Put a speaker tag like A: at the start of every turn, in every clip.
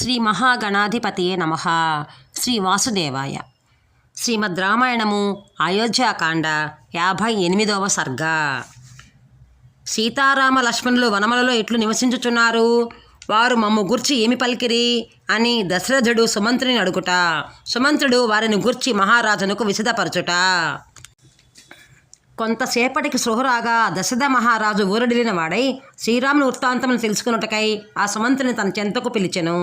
A: శ్రీ మహాగణాధిపతియే నమ. శ్రీ వాసుదేవాయ. శ్రీమద్ రామాయణము అయోధ్యాకాండ యాభై ఎనిమిదవ సర్గ. సీతారామ లక్ష్మణులు వనములలో ఎట్లు నివసించుచున్నారు? వారు మమ్ము గుర్చి ఏమి పలికిరి? అని దశరథుడు సుమంత్రుని అడుగుట. సుమంత్రుడు వారిని గుర్చి మహారాజునకు విసిదపరచుట. కొంతసేపటికి సృహరాగా దశరథ మహారాజు ఊరడిలిన వాడై శ్రీరాముని వృత్తాంతమును తెలుసుకున్నటకై ఆ సుమంతుని తన చెంతకు పిలిచెను.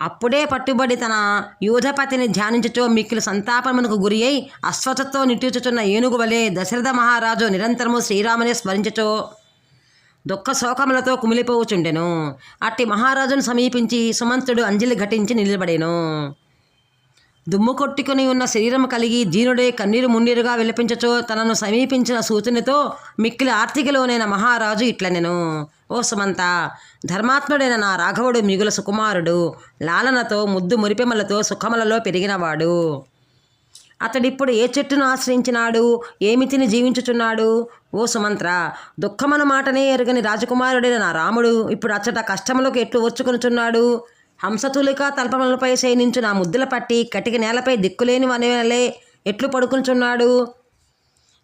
A: అప్పుడే పట్టుబడి తన యూధపతిని ధ్యానించుచో మిక్కిలి సంతాపమునకు గురి అయి అశ్వతతో నిట్టూచుచున్న ఏనుగు వలె దశరథ మహారాజు నిరంతరము శ్రీరామునే స్మరించుచో దుఃఖ శోకములతో కుమిలిపోవుచుండెను. అట్టి మహారాజును సమీపించి సుమంతుడు అంజలి ఘటించి నిలబడెను. దుమ్ము కొట్టుకుని ఉన్న శరీరం కలిగి దీనుడే కన్నీరు మున్నీరుగా విలపించచో తనను సమీపించిన సూచనతో మిక్కిలి ఆర్తికలోనైన మహారాజు ఇట్లనెను. ఓ సుమంత ధర్మాత్ముడైన నా రాఘవుడు మిగుల సుకుమారుడు లాలనతో ముద్దు మురిపెమలతో సుఖములలో పెరిగినవాడు. అతడిప్పుడు ఏ చెట్టును ఆశ్రయించినాడు? ఏమి తిని జీవించుచున్నాడు? ఓ సుమంత్ర దుఃఖమను మాటనే ఎరగని రాజకుమారుడైన నా రాముడు ఇప్పుడు అచ్చట కష్టములకు ఎట్లు వచ్చుకొనుచున్నాడు హంసతులిక తల్పములపై శయనించు నా ముద్దుల పట్టి కటిక నేలపై దిక్కులేని వనలే ఎట్లు పడుకుంటున్నాడు?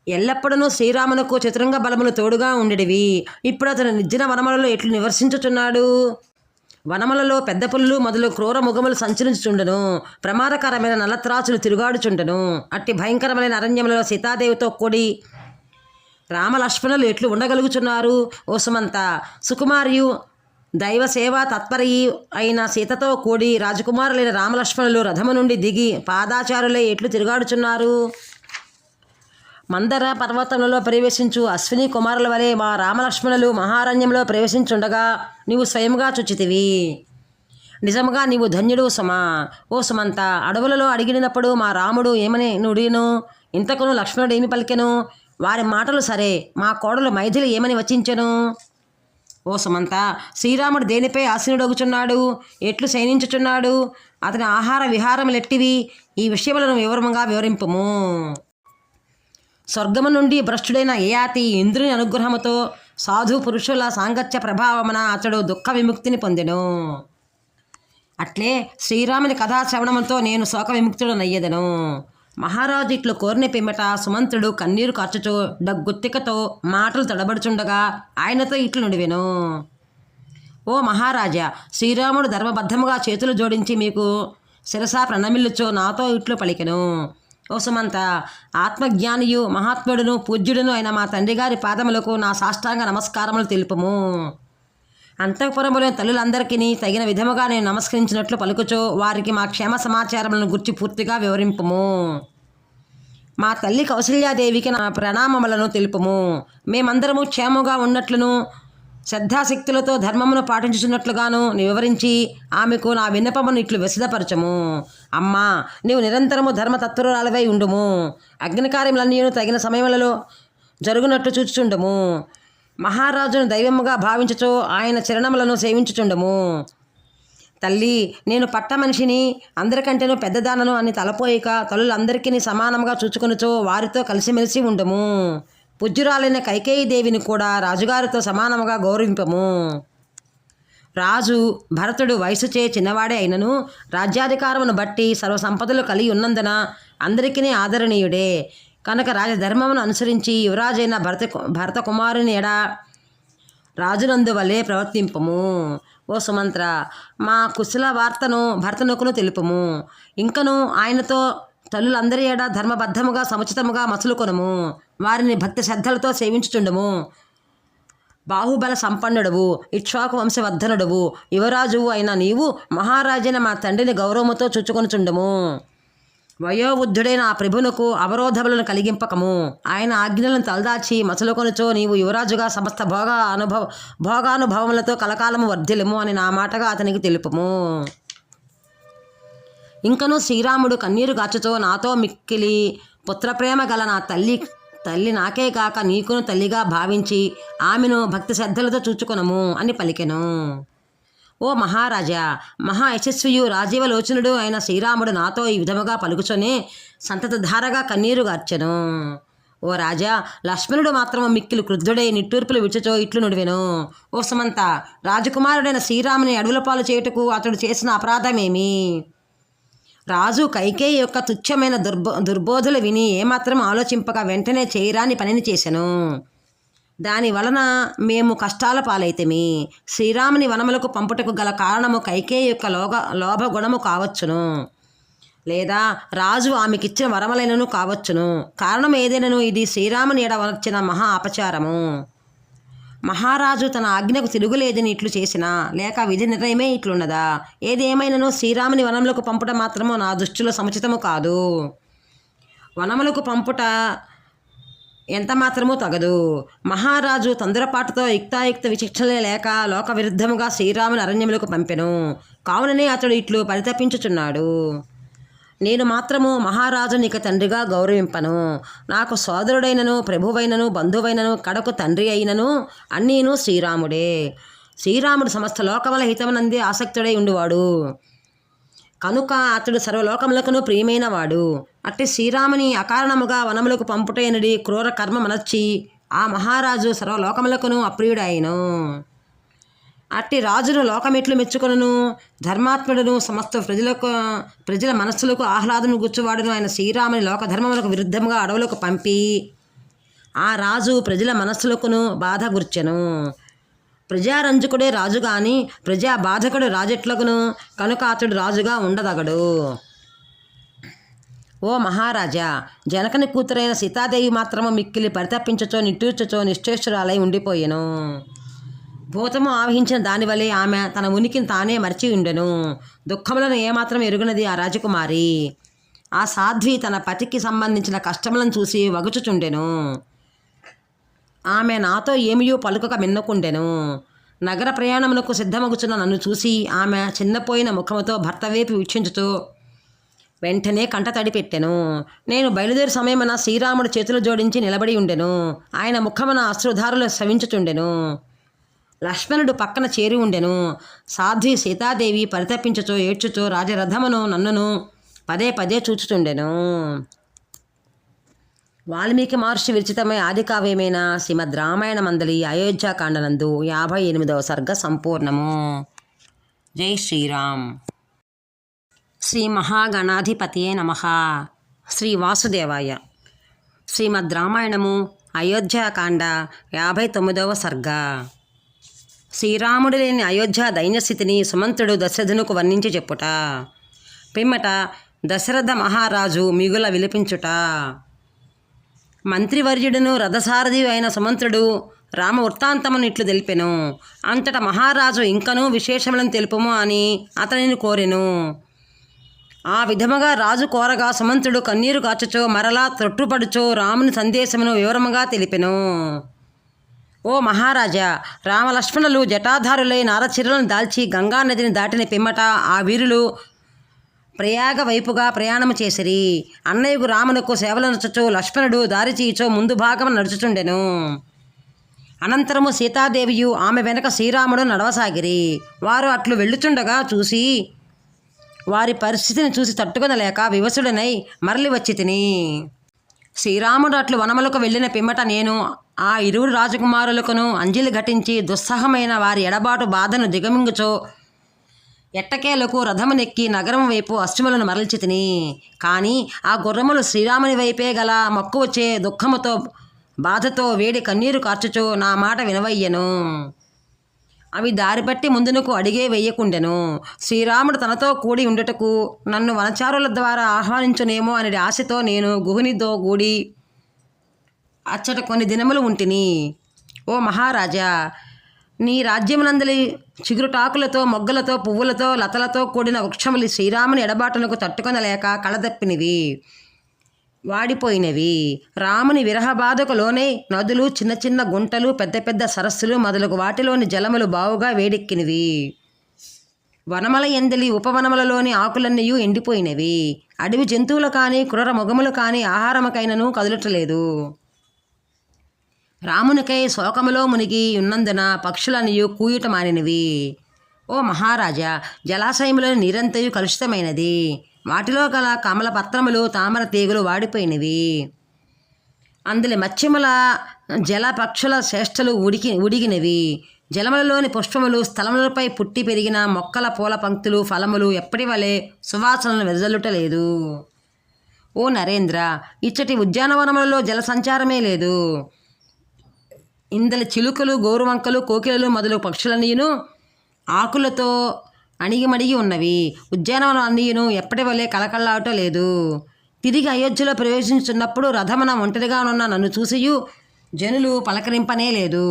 A: ఎల్లప్పుడూ శ్రీరామునకు చతురంగ బలములు తోడుగా ఉండేవి ఇప్పుడు అతను నిర్జన వనములలో ఎట్లు నివర్శించుచున్నాడు వనములలో పెద్ద పుల్లు మొదలు క్రూర ముఖములు సంచరించుచుండను. ప్రమాదకరమైన నల్లత్రాచులు తిరుగాడుచుండను. అట్టి భయంకరమైన అరణ్యములలో సీతాదేవితో కూడి రామలక్ష్మణులు ఎట్లు ఉండగలుగుచున్నారు? ఓ సుమంత సుకుమారియు దైవ సేవా తత్పరి అయిన సీతతో కూడి రాజకుమారులైన రామలక్ష్మణులు రథము నుండి దిగి పాదాచారులే ఎట్లు తిరుగాడుచున్నారు? మందర పర్వతములలో ప్రవేశించు అశ్విని కుమారుల వలె మా రామలక్ష్మణులు మహారణ్యంలో ప్రవేశించుండగా నీవు స్వయంగా చుచితివి. నిజముగా నీవు ధన్యుడు సుమా. ఓ సుమంత అడవులలో అడిగినప్పుడు మా రాముడు ఏమని నుడిను ఇంతకును లక్ష్మణుడు ఏమి పలికెను? వారి మాటలు సరే మా కోడలు మైథిలి ఏమని వచించెను? ఓ సుమంత శ్రీరాముడు దేనిపై ఆసీనుడొగుచున్నాడు? ఎట్లు శయనించుచున్నాడు? అతని ఆహార విహారములెట్టివి? ఈ విషయములను వివరముగా వివరింపుము. స్వర్గము నుండి భ్రష్టుడైన యయాతి ఇంద్రుని అనుగ్రహముతో సాధు పురుషుల సాంగత్య ప్రభావమున అతడు దుఃఖ విముక్తిని పొందెను. అట్లే శ్రీరాముని కథా శ్రవణముతో నేను శోక విముక్తుడనయ్యదను మహారాజు ఇట్లు కోరిన పిమ్మట సుమంతుడు కన్నీరు కార్చుచు డగ్గుత్తికతో మాటలు తడబడుచుండగా ఆయనతో ఇట్లు నుడివెను. ఓ మహారాజా శ్రీరాముడు ధర్మబద్ధముగా చేతులు జోడించి మీకు శిరసా ప్రణమిల్లుచో నాతో ఇట్లు పలికెను. ఓ సుమంత ఆత్మజ్ఞానియు మహాత్ముడును పూజ్యుడును అయిన మా తండ్రి గారి పాదములకు నా సాష్టాంగ నమస్కారములు తెలుపము. అంతఃపురములోని తల్లులందరికీ తగిన విధముగా నేను నమస్కరించినట్లు పలుకుచో వారికి మా క్షేమ సమాచారములను గుర్చి పూర్తిగా వివరింపుము. మా తల్లి కౌశల్యాదేవికి నా ప్రణామములను తెలుపుము. మేమందరము క్షేమంగా ఉన్నట్లును శ్రద్ధాశక్తులతో ధర్మమును పాటించుచున్నట్లుగాను వివరించి ఆమెకు నా విన్నపమును ఇట్లు విశదపరచము అమ్మా నీవు నిరంతరము ధర్మతత్వరాలవై ఉండుము. అగ్నికార్యములన్నీ తగిన సమయములలో జరుగునట్లు చూచుచుండము. మహారాజును దైవముగా భావించుచు ఆయన చిరణములను సేవించుచుండము. తల్లి నేను పట్ట మనిషిని అందరికంటేనూ పెద్దదానను అని తలపోయిక తల్లులందరికీ సమానంగా చూచుకొనుచో వారితో కలిసిమెలిసి ఉండము. పూజ్యురాలైన కైకేయి దేవిని కూడా రాజుగారితో సమానముగా గౌరవింపము. రాజు భరతుడు వయసుచే చిన్నవాడే అయినను రాజ్యాధికారమును బట్టి సర్వసంపదలు కలిగి ఉన్నందున అందరికీ ఆదరణీయుడే. కనుక రాజధర్మమును అనుసరించి యువరాజైన భరత భరత కుమారుని ఎడ రాజునందు వలె ప్రవర్తింపము. ఓ సుమంత్ర మా కుశల వార్తను భర్తనొకను తెలుపము. ఇంకను ఆయనతో తల్లులందరి ఏడ ధర్మబద్ధముగా సముచితముగా మసులుకొనము. వారిని భక్తి శ్రద్ధలతో సేవించుచుండము. బాహుబల సంపన్నుడవు ఇక్ష్వాకు వంశవర్ధనుడవు యువరాజువు అయిన నీవు మహారాజైన మా తండ్రిని గౌరవముతో చుచ్చుకొనుచుండము వయోవృద్ధుడైన ఆ ప్రభునకు అవరోధములను కలిగింపకము. ఆయన ఆజ్ఞలను తలదాచి మసలుకొనుచో నీవు యువరాజుగా సమస్త భోగ అనుభవ భోగానుభవములతో కలకాలము వర్ధిలము అని నా మాటగా అతనికి తెలుపము. ఇంకను శ్రీరాముడు కన్నీరు గాచుతో నాతో మిక్కిలి పుత్రప్రేమ గల నా తల్లి తల్లి నాకే కాక నీకును తల్లిగా భావించి ఆమెను భక్తి శ్రద్ధలతో చూచుకొనము అని పలికెను. ఓ మహారాజా మహా యశస్వియు రాజీవలోచనుడు అయిన శ్రీరాముడు నాతో ఈ విధముగా పలుకుచొని సంతతధారగా కన్నీరు గార్చెను. ఓ రాజా లక్ష్మణుడు మాత్రము మిక్కిలు క్రుద్ధుడై నిట్టూర్పులు విడుచుచో ఇట్లు నుడివెను. ఓ సుమంత రాజకుమారుడైన శ్రీరాముని అడవుల పాలు చేయుటకు అతడు చేసిన అపరాధమేమి? రాజు కైకేయి యొక్క తుచ్చమైన దుర్బో దుర్బోధులు విని ఏమాత్రం ఆలోచింపక వెంటనే చేయరాని పనిని చేశాను దాని వలన మేము కష్టాల పాలైతమి. శ్రీరాముని వనములకు పంపుటకు గల కారణము కైకే యొక్క లోగ లోభ గుణము కావచ్చును. లేదా రాజు ఆమెకిచ్చిన వరములైనను కావచ్చును. కారణం ఏదైనను ఇది శ్రీరాముని ఎడ వచ్చిన మహా అపచారము. మహారాజు తన ఆజ్ఞకు తిరుగులేదని ఇట్లు చేసినా లేక విధి నిర్ణయమే ఇట్లున్నదా? ఏదేమైనను శ్రీరాముని వనములకు పంపుట మాత్రము నా దృష్టిలో సముచితము కాదు. వనములకు పంపుట ఎంత మాత్రమూ తగదు. మహారాజు తొందరపాటుతో యుక్తాయుక్త విచక్షణలే లేక లోక విరుద్ధముగా శ్రీరాముని అరణ్యములకు పంపెను. కావుననే అతడు ఇట్లు పరితపించుచున్నాడు. నేను మాత్రము మహారాజునిక తండ్రిగా గౌరవింపను. నాకు సోదరుడైనను ప్రభువైనను బంధువైనను కడకు తండ్రి అయినను అన్నీను శ్రీరాముడే. శ్రీరాముడు సమస్త లోకముల హితమునందే ఆసక్తుడై ఉండువాడు. కనుక అతడు సర్వలోకములకును ప్రియమైన వాడు అట్టి శ్రీరాముని అకారణముగా వనములకు పంపుటైనడి క్రూర కర్మ మనచ్చి ఆ మహారాజు సర్వలోకములకును అప్రియుడాయను అట్టి రాజును లోకమెట్లు మెచ్చుకొనను ధర్మాత్ముడును సమస్త ప్రజలకు ప్రజల మనస్సులకు ఆహ్లాదము గుచ్చువాడును ఆయన శ్రీరాముని లోకధర్మములకు విరుద్ధంగా అడవులకు పంపి ఆ రాజు ప్రజల మనస్సులకును బాధ గుర్చెను. ప్రజారంజకుడే రాజు గాని ప్రజా బాధకుడు రాజెట్లకును కనుక అతడు రాజుగా ఉండదగడు. ఓ మహారాజా జనకని కూతురైన సీతాదేవి మాత్రము మిక్కిలి పరితపించచో నిట్టూర్చచో నిశ్చేష్టురాలై ఉండిపోయెను. భూతము ఆవహించిన దానివలే ఆమె తన ఉనికిని తానే మరిచి ఉండెను. దుఃఖములను ఏమాత్రం ఎరుగునది ఆ రాజకుమారి. ఆ సాధ్వి తన పతికి సంబంధించిన కష్టములను చూసి వగుచుచుండెను. ఆమె నాతో ఏమియో పలుకక మిన్నకుండెను. నగర ప్రయాణమునకు సిద్ధమగుచున్న నన్ను చూసి ఆమె చిన్నపోయిన ముఖముతో భర్త వైపు వీక్షించుతూ వెంటనే కంట తడిపెట్టెను. నేను బయలుదేరి సమయమున శ్రీరాముడు చేతులు జోడించి నిలబడి ఉండెను. ఆయన ముఖమున అశ్రుధారులు శవించుచుండెను. లక్ష్మణుడు పక్కన చేరి ఉండెను. సాధ్వి సీతాదేవి పరితపించుచో ఏడ్చుచో రాజరథమును నన్నును పదే పదే చూచుచుండెను. వాల్మీకి మహర్షి విరచితమై ఆదికావ్యమైన శ్రీమద్ రామాయణ మందలి అయోధ్యాకాండనందు యాభై ఎనిమిదవ సర్గ సంపూర్ణము. జై శ్రీరామ్. శ్రీ మహాగణాధిపతియే నమ. శ్రీ వాసుదేవాయ. శ్రీమద్ రామాయణము అయోధ్యాకాండ యాభై తొమ్మిదవ సర్గ. శ్రీరాముడు లేని అయోధ్య దైన్యస్థితిని సుమంతుడు దశరథునకు వర్ణించి చెప్పుట. పిమ్మట దశరథ మహారాజు మిగుల విలపించుట. మంత్రివర్యుడును రథసారథి అయిన సుమంత్రుడు రామ వృత్తాంతమును ఇట్లు తెలిపెను. అంతట మహారాజు ఇంకనూ విశేషములను తెలుపము అని అతనిని కోరెను. ఆ విధముగా రాజు కోరగా సుమంతుడు కన్నీరు కాచుచో మరలా తొట్టుపడుచో రాముని సందేశమును వివరముగా తెలిపెను. ఓ మహారాజా రామలక్ష్మణులు జటాధారులై నారచిరులను దాల్చి గంగా నదిని దాటిన పిమ్మట ఆ వీరులు ప్రయాగ వైపుగా ప్రయాణము చేసిరి. అన్నయ్యకు రామునకు సేవలు నచ్చుచో లక్ష్మణుడు దారిచీచో ముందు భాగం నడుచుచుండెను. అనంతరము సీతాదేవియు ఆమె వెనక శ్రీరాముడు నడవసాగిరి. వారు అట్లు వెళ్ళుచుండగా చూసి వారి పరిస్థితిని చూసి తట్టుకొనలేక వివసుడనై మరలి వచ్చి తిని శ్రీరాముడు అట్లు వనములకు వెళ్ళిన పిమ్మట నేను ఆ ఇరువురు రాజకుమారులకును అంజలి ఘటించి దుస్సహమైన వారి ఎడబాటు బాధను దిగమింగుచో ఎట్టకేలకు రథమునెక్కి నగరం వైపు అశ్వములను మరల్చి తిని కానీ ఆ గుర్రములు శ్రీరాముని వైపే గల మక్కువచ్చే దుఃఖముతో బాధతో వేడి కన్నీరు కార్చుచు నా మాట వినవయ్యను. అవి దారిపట్టి ముందునకు అడిగే వెయ్యకుండెను శ్రీరాముడు తనతో కూడి ఉండుటకు నన్ను వనచారుల ద్వారా ఆహ్వానించునేమో అనే ఆశతో నేను గుహునితో కూడి అచ్చట కొన్ని దినములు ఉంటిని. ఓ మహారాజా నీ రాజ్యమునందలి చిగురుటాకులతో మొగ్గలతో పువ్వులతో లతలతో కూడిన వృక్షములు శ్రీరాముని ఎడబాటునకు తట్టుకొనలేక కళదప్పినవి వాడిపోయినవి. రాముని విరహబాధకులోనే నదులు చిన్న చిన్న గుంటలు పెద్ద పెద్ద సరస్సులు మొదలగు వాటిలోని జలములు బావుగా వేడెక్కినవి. వనమల ఎందలి ఉపవనములలోని ఆకులన్నయూ ఎండిపోయినవి. అడవి జంతువులు కానీ క్రూర మొగములు కానీ ఆహారముకైనను కదులటలేదు. రామునికై శోకములో మునిగి ఉన్నందున పక్షులనియు కూయుట మానినవి ఓ మహారాజా జలాశయములోని నీరంతయు కలుషితమైనది. వాటిలో గల కమల పత్రములు తామర తీగలు వాడిపోయినవి. అందులో మత్స్యముల జల పక్షుల శ్రేష్టలు ఉడికి ఉడిగినవి. జలములలోని పుష్పములు స్థలములపై పుట్టి పెరిగిన మొక్కల పూల పంక్తులు ఫలములు ఎప్పటి వలె సువాసనలు వెదజల్లుటలేదు. ఓ నరేంద్ర ఇచ్చటి ఉద్యానవనములలో జల సంచారమే లేదు. ఇందల చిలుకలు గోరువంకలు కోకిలలు మొదలు పక్షులన్నీను ఆకులతో అణిగిమణిగి ఉన్నవి. ఉద్యానవనం అన్నీను ఎప్పటి వల్లే కలకల్లాడటం లేదు. తిరిగి అయోధ్యలో ప్రవేశించున్నప్పుడు రథమన ఒంటరిగా ఉన్న నన్ను చూసియు జనులు పలకరింపనే లేదు.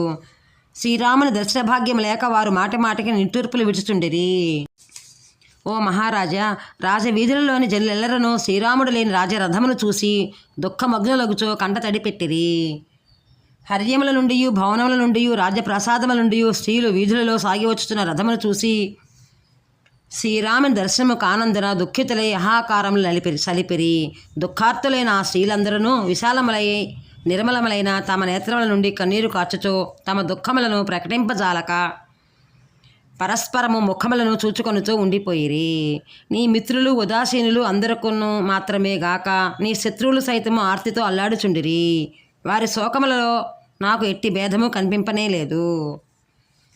A: శ్రీరాముని దర్శన భాగ్యం లేక వారు మాటి మాటికి నిట్టూర్పులు విడుచుచుండిరి. ఓ మహారాజా రాజవీధులలోని జనులెల్లరను శ్రీరాముడు లేని రాజరథమును చూసి దుఃఖమగ్నులగుచో కంట తడిపెట్టిరి. హర్యముల నుండి భవనముల నుండి రాజ్యప్రసాదముల నుండి స్త్రీలు వీధులలో సాగి వచ్చుతున్న రథమును చూసి శ్రీరాముని దర్శనము కానందున దుఃఖితులై అహాకారములు నలిపిరి సలిపిరి. దుఃఖార్తులైన ఆ స్త్రీలందరూ విశాలములై నిర్మలములైన తమ నేత్రముల నుండి కన్నీరు కార్చుచో తమ దుఃఖములను ప్రకటింపజాలక పరస్పరము ముఖములను చూచుకొనుతూ ఉండిపోయిరి. నీ మిత్రులు ఉదాసీనులు అందరికొను మాత్రమే గాక నీ శత్రువులు సైతము ఆర్తితో అల్లాడుచుండిరి. వారి శోకములలో నాకు ఎట్టి భేదము కనిపింపనే లేదు.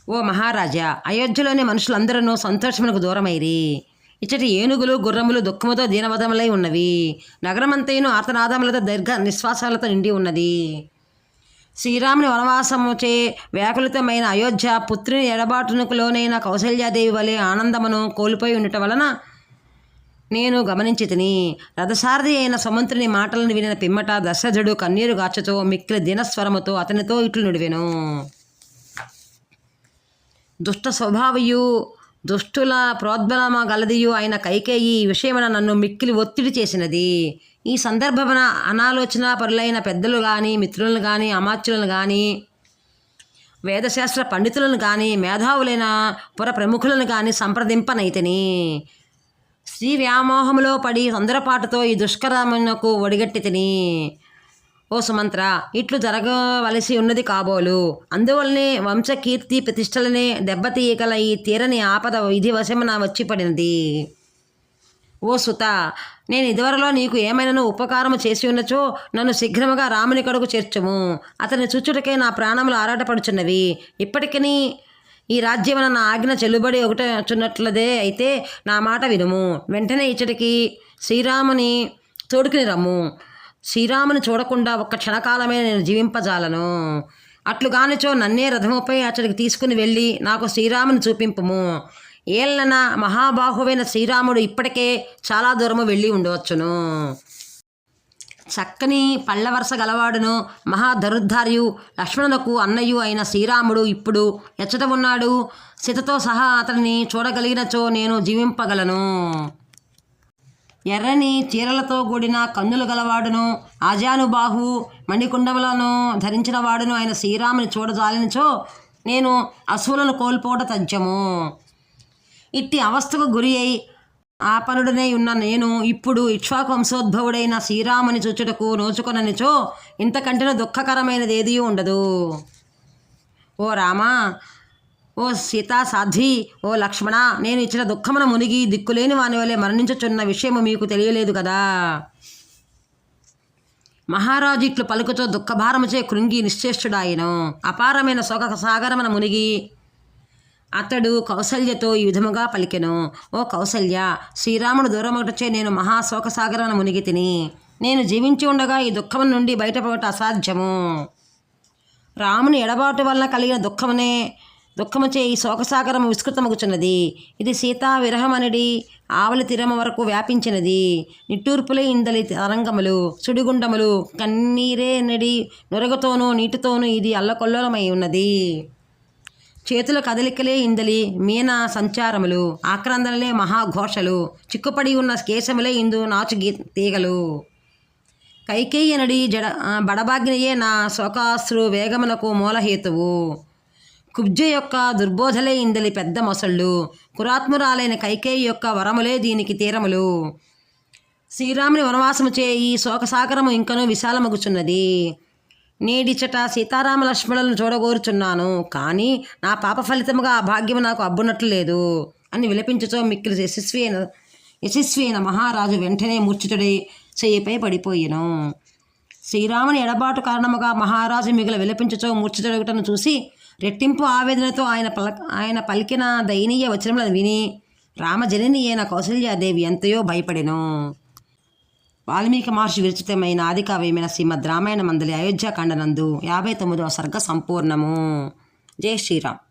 A: ఓ మహారాజా అయోధ్యలోని మనుషులందరూ సంతోషమునకు దూరమైరి. ఇచ్చటి ఏనుగులు గుర్రములు దుఃఖముతో దీనవదములై ఉన్నవి. నగరమంతైను ఆర్తనాదములతో దీర్ఘ నిశ్వాసాలతో నిండి ఉన్నది. శ్రీరాముని వనవాసముచే వ్యాకులితమైన అయోధ్య పుత్రుని ఎడబాటునకు లోనైన కౌశల్యాదేవి వలె ఆనందమును కోల్పోయి ఉండటం వలన నేను గమనించి తిని రథసారథి అయిన సుమంత్రుని మాటలను వినిన పిమ్మట దశరథుడు కన్నీరు గాచుతో మిక్కిలి దినస్వరముతో అతనితో ఇట్లు నుడివెను. దుష్ట స్వభావయు దుష్టుల ప్రోద్బలమ గలదియు అయిన కైకేయి ఈ విషయమున నన్ను మిక్కిలి ఒత్తిడి చేసినది. ఈ సందర్భమున అనాలోచన పరులైన పెద్దలు కానీ మిత్రులను కానీ అమాత్యులను కానీ వేదశాస్త్ర పండితులను కానీ మేధావులైన పుర ప్రముఖులను కానీ సంప్రదింపనైతని శ్రీ వ్యామోహంలో పడి తొందరపాటుతో ఈ దుష్కరమునకు ఒడిగట్టి తిని. ఓ సుమంత్ర ఇట్లు జరగవలసి ఉన్నది కాబోలు. అందువల్లనే వంశకీర్తి ప్రతిష్టలనే దెబ్బతీయగల ఈ తీరని ఆపద విధి వశమున వచ్చి పడినది ఓ సుత నేను ఇదివరలో నీకు ఏమైనా ఉపకారము చేసి ఉన్నచో నన్ను శీఘ్రముగా రాముని కడుగు చేర్చుము. అతని చుచ్చుటకే నా ప్రాణములు ఆరాటపడుచున్నవి. ఇప్పటికీ ఈ రాజ్యమున నా ఆజ్ఞ చెల్లుబడి ఒకటచున్నట్లదే అయితే నా మాట వినుము. వెంటనే ఇచ్చటికి శ్రీరాముని తోడుకుని రమ్ము. శ్రీరాముని చూడకుండా ఒక్క క్షణకాలమే నేను జీవింపజాలను. అట్లుగానిచో నన్నే రథముపై అతడికి తీసుకుని వెళ్ళి నాకు శ్రీరాముని చూపింపుము. ఏళ్ళన మహాబాహువైన శ్రీరాముడు ఇప్పటికే చాలా దూరము వెళ్ళి ఉండవచ్చును. చక్కని పళ్ళవరస గలవాడును మహాధరుద్ధార్యు లక్ష్మణులకు అన్నయ్యు అయిన శ్రీరాముడు ఇప్పుడు ఎచ్చట ఉన్నాడు. సీతతో సహా అతన్ని చూడగలిగినచో నేను జీవింపగలను. ఎర్రని చీరలతో కూడిన కన్నులు గలవాడును ఆజానుబాహు మణికుండములను ధరించిన వాడును ఆయన శ్రీరాముని చూడజాలినచో నేను అసువులను కోల్పోవడం తథ్యము ఇట్టి అవస్థకు గురి అయి ఆపనుడనై ఉన్న నేను ఇప్పుడు ఇక్ష్వాకంశోద్భవుడైన శ్రీరాముని చూచుటకు నోచుకొననిచో ఇంతకంటే దుఃఖకరమైనది ఏదీ ఉండదు. ఓ రామా ఓ సీతా సాధ్వి ఓ లక్ష్మణ నేను ఇచ్చిన దుఃఖమున మునిగి దిక్కులేని వాని వలె మరణించుచున్న విషయము మీకు తెలియలేదు కదా? మహారాజు ఇట్లు పలుకుతో దుఃఖభారముచే కృంగి నిశ్చేష్టుడాయను. అపారమైన శోక సాగరమున మునిగి అతడు కౌసల్యతో ఈ విధముగా పలికెను. ఓ కౌసల్య శ్రీరాముడు దూరమొకటచే నేను మహాశోకసాగరమున మునిగి తిని నేను జీవించి ఉండగా ఈ దుఃఖం నుండి బయటపడట అసాధ్యము. రాముని ఎడబాటు వలన కలిగిన దుఃఖమునే దుఃఖముచే ఈ శోకసాగరం విస్తృతమగుచున్నది ఇది సీతా విరహమనిడి ఆవలి తీరము వరకు వ్యాపించినది. నిట్టూర్పులే ఇందలి తరంగములు సుడిగుండములు కన్నీరే నడి నురగతోనూ నీటితోనూ ఇది అల్లకొల్లోలమై ఉన్నది. చేతుల కదలికలే ఇందలి మీన సంచారములు ఆక్రందనలే మహాఘోషలు చిక్కుపడి ఉన్న కేశములే ఇందు నాచు గీ తీగలు. కైకేయనడి జడ ఆ, బడబాగ్నియే నా శోకాశ్రు వేగమునకు మూలహేతువు. కుబ్జ యొక్క దుర్బోధలే ఇందలి పెద్ద మొసళ్ళు కురాత్మురాలైన కైకేయి యొక్క వరములే దీనికి తీరములు. శ్రీరాముని వనవాసము చే ఈ శోకసాగరము ఇంకనూ విశాలమగుచున్నది. నేడిచట సీతారామ లక్ష్మణులను చూడగోరుచున్నాను. కానీ నా పాప ఫలితముగా ఆ భాగ్యము నాకు అబ్బునట్లు లేదు అని విలపించుతో మిక్కిలి యశస్వి అయిన యశస్వి అయిన మహారాజు వెంటనే మూర్ఛితుడై చేయిపై పడిపోయాను. శ్రీరాముని ఎడబాటు కారణముగా మహారాజు మిగుల విలపించుచో మూర్ఛజరుగుటను చూసి రెట్టింపు ఆవేదనతో ఆయన పల ఆయన పలికిన దయనీయ వచనములను విని రామజనని అయిన కౌసల్యాదేవి ఎంతయో భయపడెను. వాల్మీకి మహర్షి విరచితమైన ఆదికావ్యమైన శ్రీమద్ రామాయణ మందలి అయోధ్యాకాండనందు యాభై తొమ్మిదవ సర్గ సంపూర్ణము. జై శ్రీరామ్.